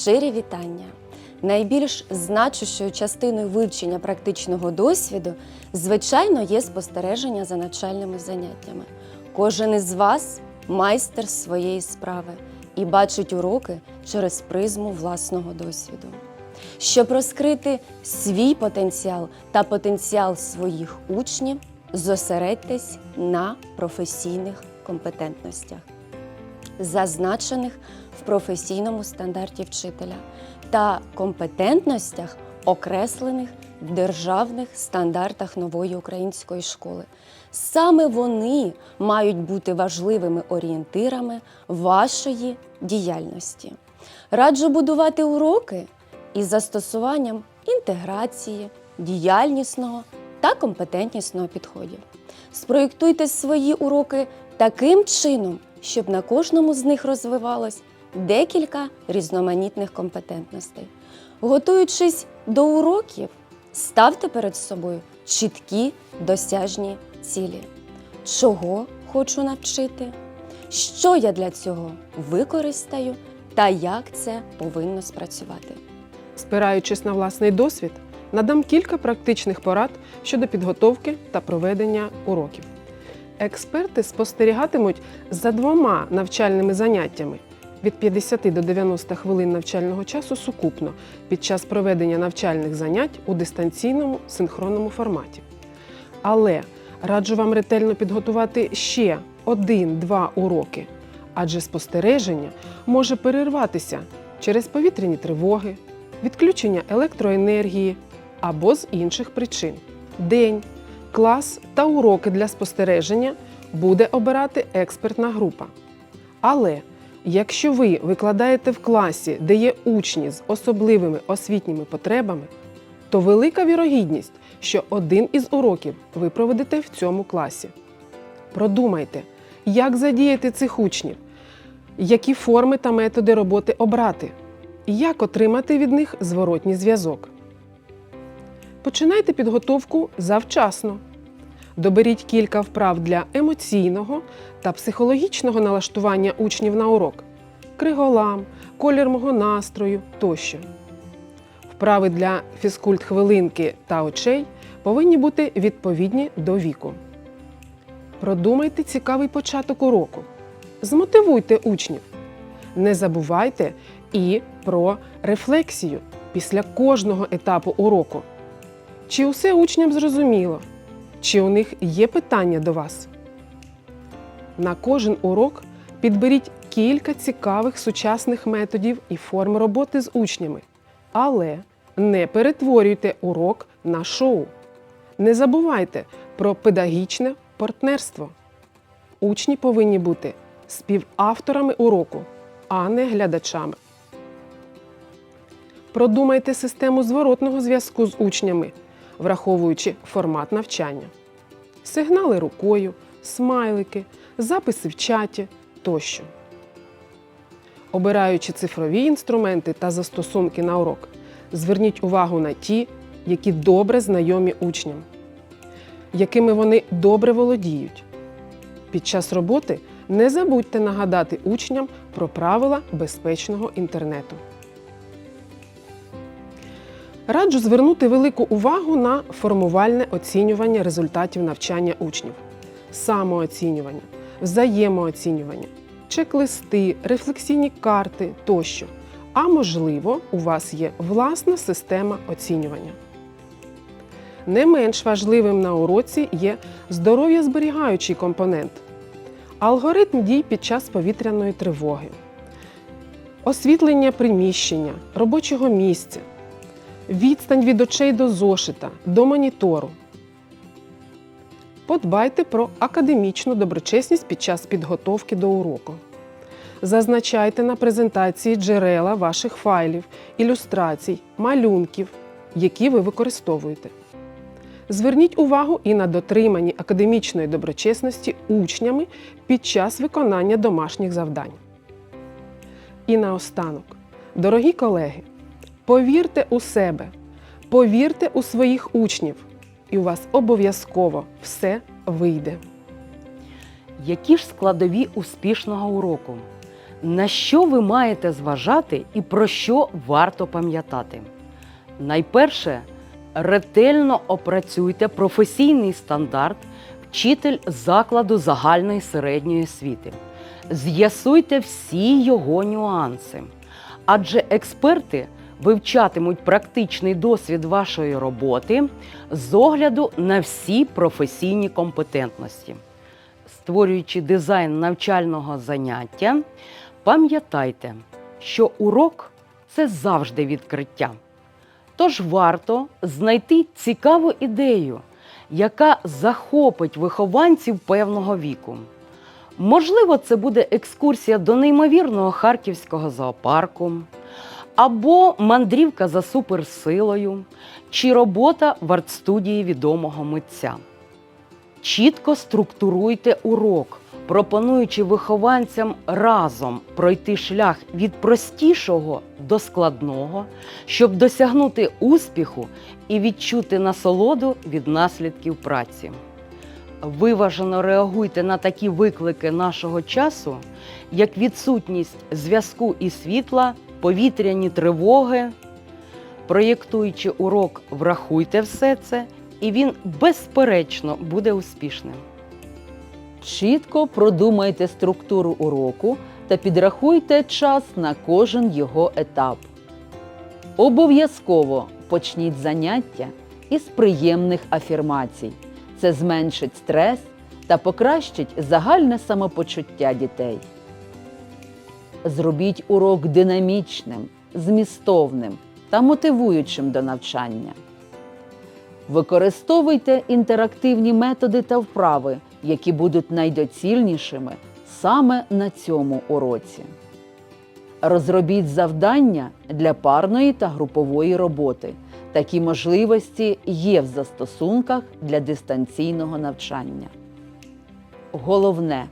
Щирі вітання! Найбільш значущою частиною вивчення практичного досвіду, звичайно, є спостереження за навчальними заняттями. Кожен із вас майстер своєї справи і бачить уроки через призму власного досвіду. Щоб розкрити свій потенціал та потенціал своїх учнів, зосередьтесь на професійних компетентностях зазначених професійному стандарті вчителя та компетентностях, окреслених в державних стандартах нової української школи. Саме вони мають бути важливими орієнтирами вашої діяльності. Раджу будувати уроки із застосуванням інтеграції, діяльнісного та компетентнісного підходів. Спроєктуйте свої уроки таким чином, щоб на кожному з них розвивалось декілька різноманітних компетентностей. Готуючись до уроків, ставте перед собою чіткі досяжні цілі. Чого хочу навчити? Що я для цього використаю та як це повинно спрацювати? Спираючись на власний досвід, надам кілька практичних порад щодо підготовки та проведення уроків. Експерти спостерігатимуть за двома навчальними заняттями від 50 до 90 хвилин навчального часу сукупно під час проведення навчальних занять у дистанційному синхронному форматі. Але раджу вам ретельно підготувати ще один-два уроки, адже спостереження може перерватися через повітряні тривоги, відключення електроенергії або з інших причин. День, клас та уроки для спостереження буде обирати експертна група. Але якщо ви викладаєте в класі, де є учні з особливими освітніми потребами, то велика вірогідність, що один із уроків ви проведете в цьому класі. Продумайте, як задіяти цих учнів, які форми та методи роботи обрати, і як отримати від них зворотній зв'язок. Починайте підготовку завчасно. Доберіть кілька вправ для емоційного та психологічного налаштування учнів на урок, криголам, колір мого настрою тощо. Вправи для фізкульт хвилинки та очей повинні бути відповідні до віку. Продумайте цікавий початок уроку. Змотивуйте учнів. Не забувайте і про рефлексію після кожного етапу уроку. Чи усе учням зрозуміло? Чи у них є питання до вас? На кожен урок підберіть кілька цікавих сучасних методів і форм роботи з учнями. Але не перетворюйте урок на шоу. Не забувайте про педагогічне партнерство. Учні повинні бути співавторами уроку, а не глядачами. Продумайте систему зворотного зв'язку з учнями, враховуючи формат навчання. Сигнали рукою, смайлики, записи в чаті тощо. Обираючи цифрові інструменти та застосунки на урок, зверніть увагу на ті, які добре знайомі учням, якими вони добре володіють. Під час роботи не забудьте нагадати учням про правила безпечного інтернету. Раджу звернути велику увагу на формувальне оцінювання результатів навчання учнів, самооцінювання, взаємооцінювання, чек-листи, рефлексійні карти тощо. А можливо, у вас є власна система оцінювання. Не менш важливим на уроці є здоров'я зберігаючий компонент, алгоритм дій під час повітряної тривоги, освітлення приміщення, робочого місця, відстань від очей до зошита, до монітору. Подбайте про академічну доброчесність під час підготовки до уроку. Зазначайте на презентації джерела ваших файлів, ілюстрацій, малюнків, які ви використовуєте. Зверніть увагу і на дотриманні академічної доброчесності учнями під час виконання домашніх завдань. І наостанок, дорогі колеги, повірте у себе, повірте у своїх учнів, і у вас обов'язково все вийде. Які ж складові успішного уроку? На що ви маєте зважати і про що варто пам'ятати? Найперше, ретельно опрацюйте професійний стандарт вчитель закладу загальної середньої освіти. З'ясуйте всі його нюанси. Адже експерти вивчатимуть практичний досвід вашої роботи з огляду на всі професійні компетентності. Створюючи дизайн навчального заняття, пам'ятайте, що урок це завжди відкриття. Тож варто знайти цікаву ідею, яка захопить вихованців певного віку. Можливо, це буде екскурсія до неймовірного харківського зоопарку, або мандрівка за суперсилою, чи робота в артстудії відомого митця. Чітко структуруйте урок, пропонуючи вихованцям разом пройти шлях від простішого до складного, щоб досягнути успіху і відчути насолоду від наслідків праці. Виважено реагуйте на такі виклики нашого часу, як відсутність зв'язку і світла, повітряні тривоги. Проєктуючи урок, врахуйте все це, і він безперечно буде успішним. Чітко продумайте структуру уроку та підрахуйте час на кожен його етап. Обов'язково почніть заняття із приємних афірмацій. Це зменшить стрес та покращить загальне самопочуття дітей. Зробіть урок динамічним, змістовним та мотивуючим до навчання. Використовуйте інтерактивні методи та вправи, які будуть найдоцільнішими саме на цьому уроці. Розробіть завдання для парної та групової роботи. Такі можливості є в застосунках для дистанційного навчання. Головне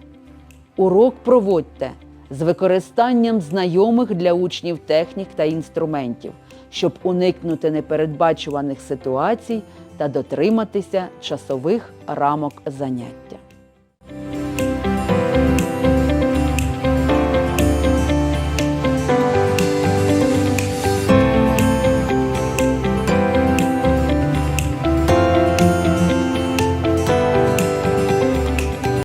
урок проводьте з використанням знайомих для учнів технік та інструментів, щоб уникнути непередбачуваних ситуацій та дотриматися часових рамок занять.